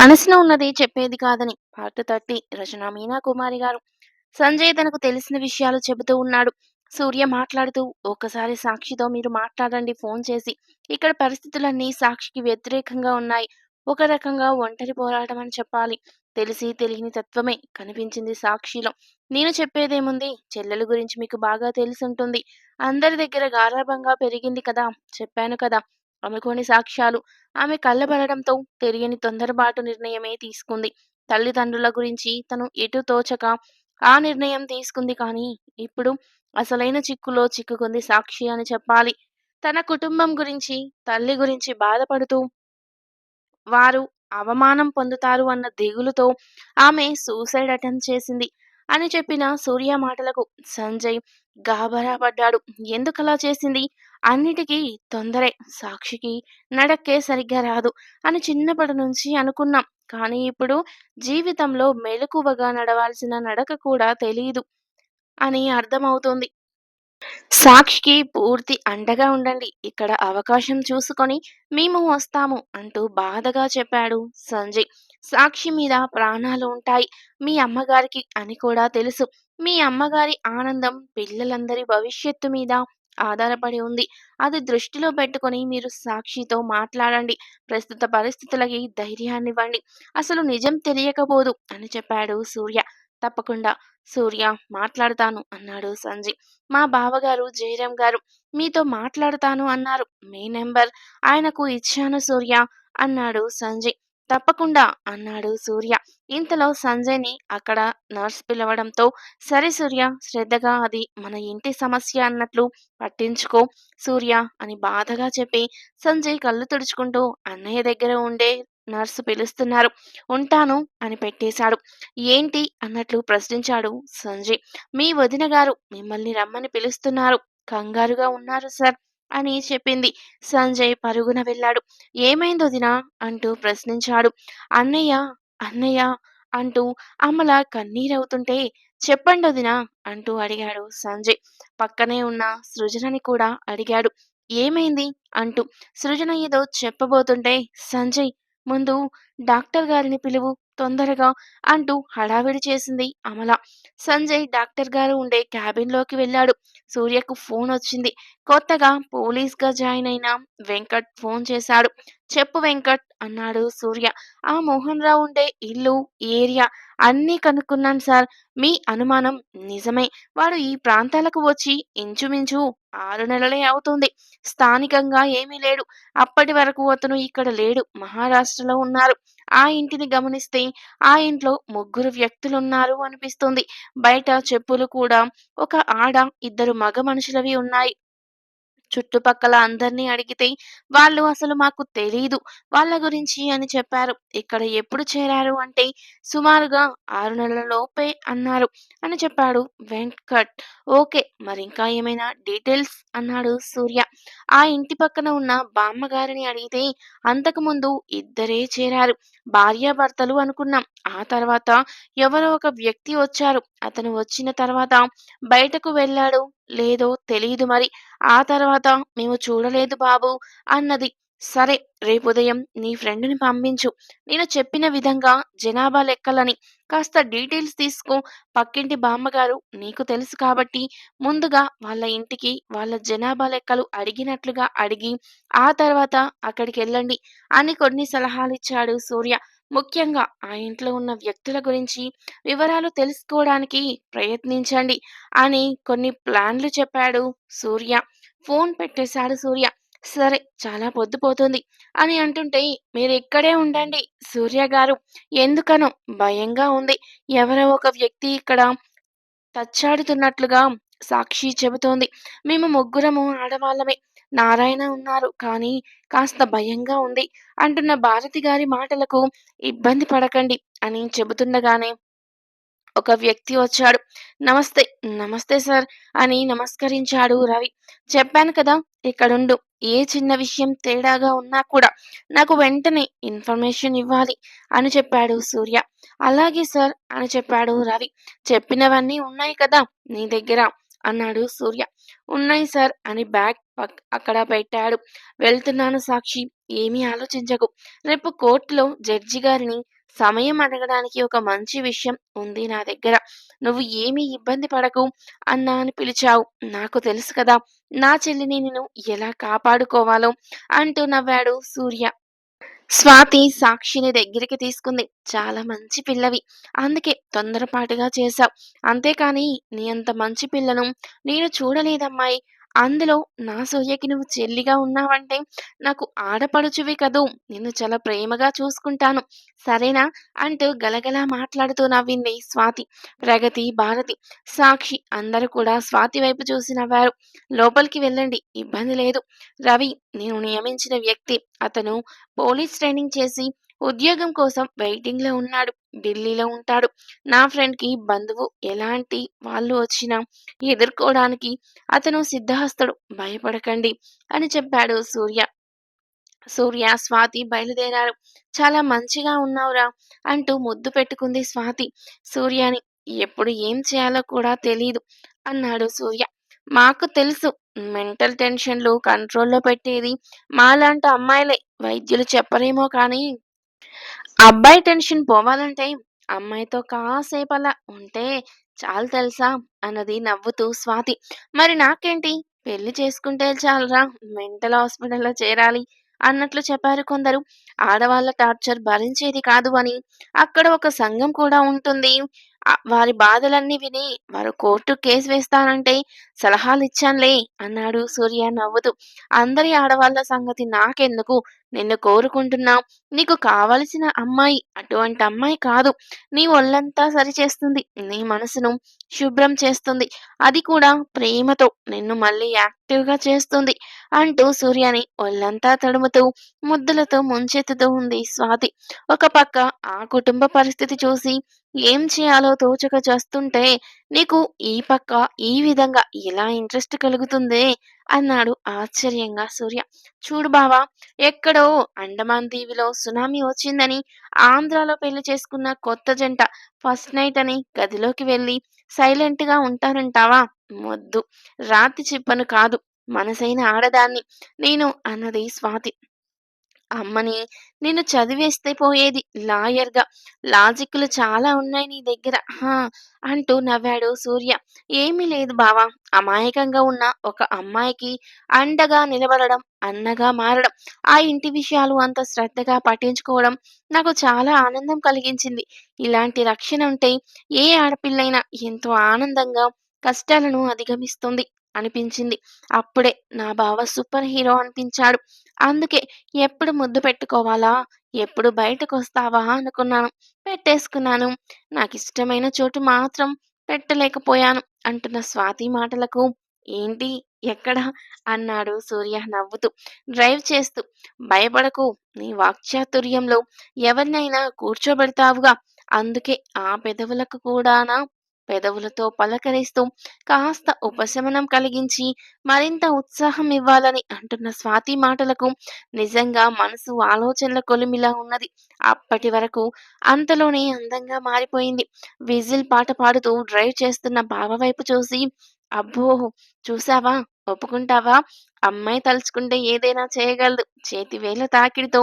మనసులో ఉన్నది చెప్పేది కాదని పార్ట్ థర్టీ రచన మీనా కుమారి గారు. సంజయ్ తనకు తెలిసిన విషయాలు చెబుతూ ఉన్నాడు. సూర్య మాట్లాడుతూ ఒక్కసారి సాక్షితో మీరు మాట్లాడండి ఫోన్ చేసి. ఇక్కడ పరిస్థితులన్నీ సాక్షికి వ్యతిరేకంగా ఉన్నాయి. ఒక రకంగా ఒంటరి పోరాటం అని చెప్పాలి. తెలిసి తెలియని తత్వమే కనిపించింది సాక్షిలో. నేను చెప్పేదేముంది? చెల్లెల గురించి మీకు బాగా తెలిసి ఉంటుంది అందరి దగ్గర గారాభంగా పెరిగింది కదా? చెప్పాను కదా. అనుకోని సాక్ష్యాలు. ఆమె కళ్ళబడడంతో తెలియని తొందరబాటు నిర్ణయమే తీసుకుంది. తల్లిదండ్రుల గురించి తను ఎటు తోచక ఆ నిర్ణయం తీసుకుంది కానీ ఇప్పుడు అసలైన చిక్కులో చిక్కుకుంది సాక్షి అని చెప్పాలి. తన కుటుంబం గురించి తల్లి గురించి బాధపడుతూ వారు అవమానం పొందుతారు అన్న దిగులుతో ఆమె సూసైడ్ అటెంప్ట్ చేసింది. అని చెప్పిన సూర్య మాటలకు సంజయ్ గాబరా పడ్డాడు ఎందుకలా చేసింది? అన్నిటికీ తొందరే. సాక్షికి నడక్కే సరిగ్గా రాదు అని చిన్నప్పటి నుంచి అనుకున్నాం. కానీ ఇప్పుడు జీవితంలో మెలకువగా నడవాల్సిన నడక కూడా తెలియదు అని అర్థమవుతుంది. సాక్షికి పూర్తి అండగా ఉండండి. ఇక్కడ అవకాశం చూసుకొని మేము వస్తాము అంటూ బాధగా చెప్పాడు సంజయ్. సాక్షి మీద ప్రాణాలు ఉంటాయి. మీ అమ్మగారికి అని కూడా తెలుసు. మీ అమ్మగారి ఆనందం పిల్లలందరి భవిష్యత్తు మీద ఆధారపడి ఉంది. అది దృష్టిలో పెట్టుకొని మీరు సాక్షితో మాట్లాడండి. ప్రస్తుత పరిస్థితులకి ధైర్యాన్నివ్వండి అసలు నిజం తెలియకపోదు అని చెప్పాడు సూర్య. తప్పకుండా సూర్య మాట్లాడతాను అన్నాడు సంజయ్. మా బావగారు జయరాం గారు మీతో మాట్లాడతాను అన్నారు. మీ నెంబర్ ఆయనకు ఇచ్చాను సూర్య అన్నాడు సంజయ్. తప్పకుండా అన్నాడు సూర్య. ఇంతలో సంజయ్ని అక్కడ నర్స్ పిలవడంతో సరే సూర్య శ్రద్ధగా అది మన ఇంటి సమస్య అన్నట్లు పట్టించుకో సూర్య అని బాధగా చెప్పి సంజయ్ కళ్ళు తుడుచుకుంటూ అన్నయ్య దగ్గర ఉండే నర్సు పిలుస్తున్నారు ఉంటాను అని పెట్టేశాడు. ఏంటి అన్నట్లు ప్రశ్నించాడు సంజయ్. మీ వదిన గారు మిమ్మల్ని రమ్మని పిలుస్తున్నారు. కంగారుగా ఉన్నారు సార్. అని చెప్పింది. సంజయ్ పరుగున వెళ్ళాడు. ఏమైంది దినా? అంటూ ప్రశ్నించాడు. అన్నయ్య అన్నయ్య అంటూ అమల కన్నీరవుతుంటే చెప్పండి వదిన అంటూ అడిగాడు సంజయ్. పక్కనే ఉన్న సృజనని కూడా అడిగాడు. ఏమైంది? అంటూ సృజన ఏదో చెప్పబోతుంటే సంజయ్ ముందు డాక్టర్ గారిని పిలువు. తొందరగా అంటూ హడావిడి చేసింది అమల. సంజయ్ డాక్టర్ గారు ఉండే క్యాబిన్లోకి వెళ్ళాడు. సూర్యకు ఫోన్ వచ్చింది. కొత్తగా పోలీస్గా జాయిన్ అయిన వెంకట్ ఫోన్ చేశాడు. చెప్పు వెంకట్ అన్నాడు సూర్య. ఆ మోహన్ రావు ఉండే ఇల్లు ఏరియా అన్నీ కనుక్కున్నాను సార్. మీ అనుమానం నిజమే. వాడు ఈ ప్రాంతాలకు వచ్చి ఇంచుమించు ఆరు నెలలే అవుతుంది. స్థానికంగా ఏమీ లేడు. అప్పటి వరకు అతను ఇక్కడ లేడు. మహారాష్ట్రలో ఉన్నారు. ఆ ఇంటిని గమనిస్తే ఆ ఇంట్లో ముగ్గురు వ్యక్తులున్నారు అనిపిస్తుంది. బయట చెప్పులు కూడా ఒక ఆడ ఇద్దరు మగ మనుషులవి ఉన్నాయి. చుట్టుపక్కల అందరినీ అడిగితే వాళ్ళు అసలు మాకు తెలియదు వాళ్ళ గురించి అని చెప్పారు. ఇక్కడ ఎప్పుడు చేరారు? అంటే సుమారుగా ఆరు నెలల లోపే అన్నారు అని చెప్పాడు వెంకట్. ఓకే మరి ఇంకా ఏమైనా డీటెయిల్స్? అన్నాడు సూర్య. ఆ ఇంటి పక్కన ఉన్న బామ్మగారిని అడిగితే అంతకుముందు ఇద్దరే చేరారు. భార్యాభర్తలు అనుకున్నాం. ఆ తర్వాత ఎవరో ఒక వ్యక్తి వచ్చారు. అతను వచ్చిన తర్వాత బయటకు వెళ్ళాడు. లేదో తెలియదు మరి. ఆ తర్వాత మేము చూడలేదు బాబు అన్నది. సరే రేపు ఉదయం నీ ఫ్రెండ్ని పంపించు. నేను చెప్పిన విధంగా జనాభా లెక్కలని కాస్త డీటెయిల్స్ తీసుకో. పక్కింటి బామ్మగారు నీకు తెలుసు కాబట్టి ముందుగా వాళ్ళ ఇంటికి వాళ్ళ జనాభా లెక్కలు అడిగినట్లుగా అడిగి ఆ తర్వాత అక్కడికి వెళ్ళండి అని కొన్ని సలహాలు ఇచ్చాడు సూర్య. ముఖ్యంగా ఆ ఇంట్లో ఉన్న వ్యక్తుల గురించి వివరాలు తెలుసుకోవడానికి ప్రయత్నించండి అని కొన్ని ప్లాన్లు చెప్పాడు సూర్య. ఫోన్ పెట్టేశాడు సూర్య. సరే చాలా పొద్దుపోతుంది అని అంటుంటే మీరు ఇక్కడే ఉండండి సూర్య గారు. ఎందుకనో భయంగా ఉంది. ఎవరో ఒక వ్యక్తి ఇక్కడ తచ్చాడుతున్నట్లుగా సాక్షి చెబుతోంది. మేము ముగ్గురము ఆడవాళ్ళమే. నారాయణ ఉన్నారు. కానీ కాస్త భయంగా ఉంది. అంటున్న భారతి గారి మాటలకు ఇబ్బంది పడకండి అని చెబుతుండగానే ఒక వ్యక్తి వచ్చాడు. నమస్తే నమస్తే సార్ అని నమస్కరించాడు రవి. చెప్పాను కదా ఇక్కడుండు. ఏ చిన్న విషయం తేడాగా ఉన్నా కూడా నాకు వెంటనే ఇన్ఫర్మేషన్ ఇవ్వాలి అని చెప్పాడు సూర్య. అలాగే సార్ అని చెప్పాడు రవి. చెప్పినవన్నీ ఉన్నాయి కదా నీ దగ్గర అన్నాడు సూర్య. ఉన్నాయి సార్ అని బ్యాగ్ అక్కడ పెట్టాడు వెళ్తున్నాను సాక్షి ఏమీ ఆలోచించకు. రేపు కోర్టులో జడ్జి గారిని సమయం అడగడానికి ఒక మంచి విషయం ఉంది నా దగ్గర. నువ్వు ఏమీ ఇబ్బంది పడకు అన్నా అని పిలిచావు. నాకు తెలుసు కదా! నా చెల్లిని నేను ఎలా కాపాడుకోవాలో అంటూ నవ్వాడు సూర్య. స్వాతి సాక్షిని దగ్గరికి తీసుకుంది. చాలా మంచి పిల్లవి. అందుకే తొందరపాటుగా చేశావు. అంతేకాని నీ అంత మంచి పిల్లను నేను చూడలేదమ్మాయి. అందులో నా సూర్యకి నువ్వు చెల్లిగా ఉన్నావంటే నాకు ఆడపడుచువి కదూ! నిన్ను చాలా ప్రేమగా చూసుకుంటాను. సరేనా? అంటూ గలగలా మాట్లాడుతూ నవ్వింది స్వాతి. ప్రగతి, భారతి, సాక్షి అందరూ కూడా స్వాతి వైపు చూసి నవ్వారు. లోపలికి వెళ్ళండి. ఇబ్బంది లేదు. రవి నేను నియమించిన వ్యక్తి. అతను పోలీస్ ట్రైనింగ్ చేసి ఉద్యోగం కోసం వెయిటింగ్‌లో ఉన్నాడు. ఢిల్లీలో ఉంటాడు. నా ఫ్రెండ్‌కి బంధువు ఎలాంటి వాళ్ళు వచ్చినా ఎదుర్కోవడానికి అతను సిద్ధహస్తుడు. భయపడకండి అని చెప్పాడు సూర్య. సూర్య, స్వాతి బయలుదేరారు. చాలా మంచిగా ఉన్నావురా అంటూ ముద్దు పెట్టుకుంది స్వాతి సూర్యని. ఎప్పుడు ఏం చేయాలో కూడా తెలియదు అన్నాడు సూర్య. మాకు తెలుసు. మెంటల్ టెన్షన్‌లు కంట్రోల్‌లో పెట్టేది మాలాంటి అమ్మాయిలే. వైద్యులు చెప్పరేమో కానీ అబ్బాయి టెన్షన్ పోవాలంటే అమ్మాయితో కాసేపలా ఉంటే చాలు తెలుసా అన్నది నవ్వుతూ స్వాతి. మరి నాకేంటి? పెళ్ళి చేసుకుంటే చాలురా మెంటల్ హాస్పిటల్‌లో చేరాలి అన్నట్లు చెప్పారు కొందరు. ఆడవాళ్ళ టార్చర్ భరించేది కాదు అని అక్కడ ఒక సంఘం కూడా ఉంటుంది. వారి బాధలన్నీ విని వారు కోర్టు కేసు వేస్తానంటే సలహాలు ఇచ్చానులే అన్నాడు సూర్య నవ్వుతూ. అందరి ఆడవాళ్ళ సంగతి నాకెందుకు? నిన్ను కోరుకుంటున్నా. నీకు కావలసిన అమ్మాయి అటువంటి అమ్మాయి కాదు. నీ ఒళ్ళంతా సరిచేస్తుంది. నీ మనసును శుభ్రం చేస్తుంది. అది కూడా ప్రేమతో నిన్ను మళ్ళీ యాక్టివ్‌గా చేస్తుంది అంటూ సూర్యని ఒళ్ళంతా తడుముతూ ముద్దులతో ముంచెత్తుతూ ఉంది స్వాతి. ఒక పక్క ఆ కుటుంబ పరిస్థితి చూసి ఏం చేయాలో తోచక చేస్తుంటే నీకు ఈ పక్క ఈ విధంగా ఎలా ఇంట్రెస్ట్ కలుగుతుందే అన్నాడు ఆశ్చర్యంగా సూర్య. చూడు బావా ఎక్కడో అండమాన్ దీవిలో సునామీ వచ్చిందని ఆంధ్రాలో పెళ్ళి చేసుకున్న కొత్త జంట ఫస్ట్ నైట్ అని గదిలోకి వెళ్ళి సైలెంట్గా ఉంటారంటావా? మొద్దు. రాతి చిప్పను కాదు మనసైన ఆడదాన్ని నేను అన్నది స్వాతి. అమ్మని నేను చదివేస్తే పోయేది లాయర్‌గా. లాజిక్లు చాలా ఉన్నాయి నీ దగ్గర. హా! అంటూ నవ్వాడు సూర్య. ఏమీ లేదు బావా. అమాయకంగా ఉన్న ఒక అమ్మాయికి అండగా నిలబడడం, అన్నగా మారడం, ఆ ఇంటి విషయాలు అంత శ్రద్ధగా పట్టించుకోవడం నాకు చాలా ఆనందం కలిగించింది. ఇలాంటి రక్షణ ఉంటే ఏ ఆడపిల్లైనా ఎంతో ఆనందంగా కష్టాలను అధిగమిస్తుంది అనిపించింది. అప్పుడే నా బావ సూపర్ హీరో అనిపించాడు. అందుకే ఎప్పుడు ముద్దు పెట్టుకోవాలా? ఎప్పుడు బయటకు వస్తావా అనుకున్నాను. పెట్టేసుకున్నాను. నాకు ఇష్టమైన చోటు మాత్రం పెట్టలేకపోయాను అంటున్న స్వాతి మాటలకు ఏంటి? ఎక్కడ? అన్నాడు సూర్య నవ్వుతూ, డ్రైవ్ చేస్తూ. భయపడకు. నీ వాక్చాతుర్యంలో ఎవరినైనా కూర్చోబెడతావుగా. అందుకే ఆ పెదవులకు కూడానా పెదవులతో పలకరిస్తూ కాస్త ఉపశమనం కలిగించి మరింత ఉత్సాహం ఇవ్వాలని అంటున్న స్వాతి మాటలకు నిజంగా మనసు ఆలోచనల కొలిమిలా ఉన్నది. అప్పటి వరకు అంతలోనే అందంగా మారిపోయింది. విజిల్ పాట పాడుతూ డ్రైవ్ చేస్తున్న బావ వైపు చూసి అబ్బో! చూసావా? ఒప్పుకుంటావా? అమ్మాయి తలుచుకుంటే ఏదైనా చేయగలదు. చేతివేళ్ళ తాకిడితో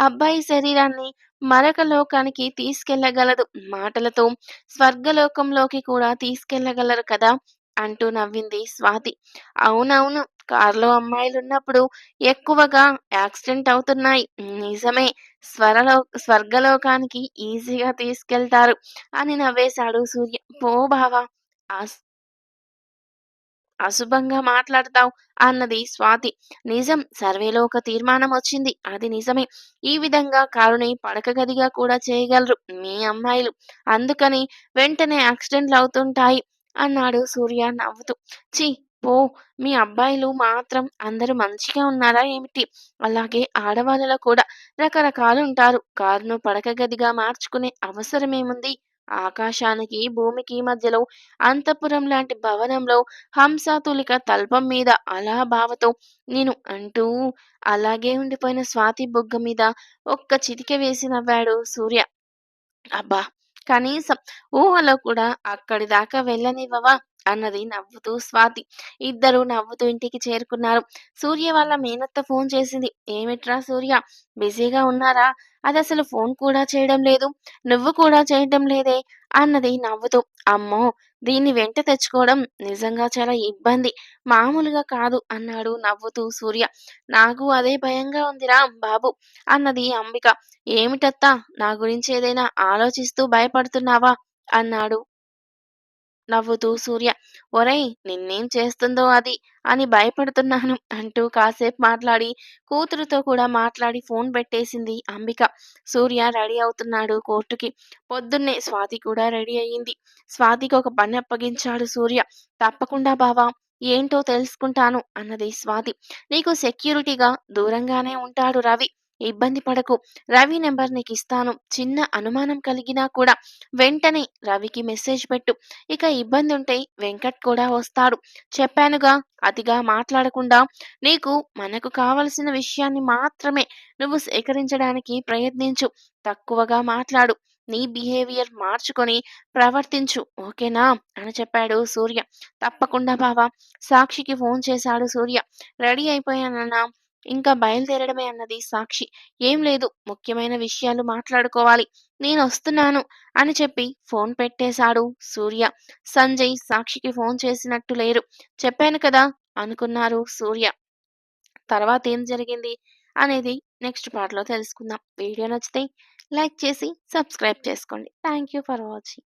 అబ్బాయి శరీరాన్ని మరొక లోకానికి తీసుకెళ్ళగలదు. మాటలతో స్వర్గలోకంలోకి కూడా తీసుకెళ్ళగలరు కదా! అంటూ నవ్వింది స్వాతి. అవునవును. కార్‌లో అమ్మాయిలున్నప్పుడు ఎక్కువగా యాక్సిడెంట్ అవుతున్నాయి. నిజమే. స్వరలో స్వర్గలోకానికి ఈజీగా తీసుకెళ్తారు అని నవ్వేశాడు సూర్య. పో బావా! అస్ అశుభంగా మాట్లాడతావు అన్నది స్వాతి. నిజం. సర్వేలో ఒక తీర్మానం వచ్చింది. అది నిజమే. ఈ విధంగా కారుని పడక గదిగా కూడా చేయగలరు మీ అమ్మాయిలు. అందుకని వెంటనే యాక్సిడెంట్‌లవుతుంటాయి అన్నాడు సూర్య నవ్వుతూ. చీ పో. మీ అబ్బాయిలు మాత్రం అందరూ మంచిగా ఉన్నారా ఏమిటి? అలాగే ఆడవాళ్ళలో కూడా రకరకాలు ఉంటారు కారును పడక గదిగా మార్చుకునే అవసరమేముంది? ఆకాశానికి, భూమికి మధ్యలో అంతఃపురం లాంటి భవనంలో హంసాతులిక తల్పం మీద అలా బావతో నేను అంటూ అలాగే ఉండిపోయిన స్వాతి బుగ్గ మీద ఒక్క చిటికె వేసి నవ్వాడు సూర్య. అబ్బా! కనీసం ఊహలో కూడా అక్కడి దాకా వెళ్ళనివ్వవా? అన్నది నవ్వుతూ స్వాతి. ఇద్దరు నవ్వుతూ ఇంటికి చేరుకున్నారు. సూర్య వాళ్ళ మేనత్త ఫోన్ చేసింది. ఏమిట్రా సూర్య బిజీగా ఉన్నారా? అది అసలు ఫోన్ కూడా చేయడం లేదు. నువ్వు కూడా చేయడం లేదే అన్నది నవ్వుతూ. అమ్మో! దీన్ని వెంట తెచ్చుకోవడం నిజంగా చాలా ఇబ్బంది. మామూలుగా కాదు అన్నాడు నవ్వుతూ సూర్య. నాకు అదే భయంగా ఉందిరా బాబు అన్నది అంబిక. ఏమిటత్తా నా గురించి ఏదైనా ఆలోచిస్తూ భయపడుతున్నావా? అన్నాడు నవ్వుతూ సూర్య. ఒరేయ్ నిన్నేం చేస్తుందో అది అని భయపడుతున్నాను అంటూ కాసేపు మాట్లాడి కూతురుతో కూడా మాట్లాడి ఫోన్ పెట్టేసింది అంబిక. సూర్య రెడీ అవుతున్నాడు కోర్టుకి. పొద్దున్నే స్వాతి కూడా రెడీ అయ్యింది. స్వాతికి ఒక పని అప్పగించాడు సూర్య. తప్పకుండా బావా ఏంటో తెలుసుకుంటాను అన్నది స్వాతి. నీకు సెక్యూరిటీగా దూరంగానే ఉంటాడు రవి. ఇబ్బంది పడకు. రవి నెంబర్ నీకిస్తాను. చిన్న అనుమానం కలిగినా కూడా వెంటనే రవికి మెసేజ్ పెట్టు. ఇక ఇబ్బంది ఉంటే వెంకట్ కూడా వస్తాడు. చెప్పానుగా అతిగా మాట్లాడకుండా నీకు మనకు కావలసిన విషయాన్ని మాత్రమే నువ్వు సేకరించడానికి ప్రయత్నించు. తక్కువగా మాట్లాడు. నీ బిహేవియర్ మార్చుకొని ప్రవర్తించు. ఓకేనా? అని చెప్పాడు సూర్య. తప్పకుండా బావా! సాక్షికి ఫోన్ చేశాడు సూర్య. రెడీ అయిపోయానన్నా. ఇంకా బయలుదేరడమే అన్నది సాక్షి. ఏం లేదు. ముఖ్యమైన విషయాలు మాట్లాడుకోవాలి. నేను వస్తున్నాను అని చెప్పి ఫోన్ పెట్టేశాడు సూర్య. సంజయ్ సాక్షికి ఫోన్ చేసినట్టు లేరు. చెప్పాను కదా అనుకున్నారు సూర్య. తర్వాత ఏం జరిగింది అనేది నెక్స్ట్ పార్ట్‌లో తెలుసుకుందాం. వీడియో నచ్చితే లైక్ చేసి సబ్స్క్రైబ్ చేసుకోండి. Thank you for watching.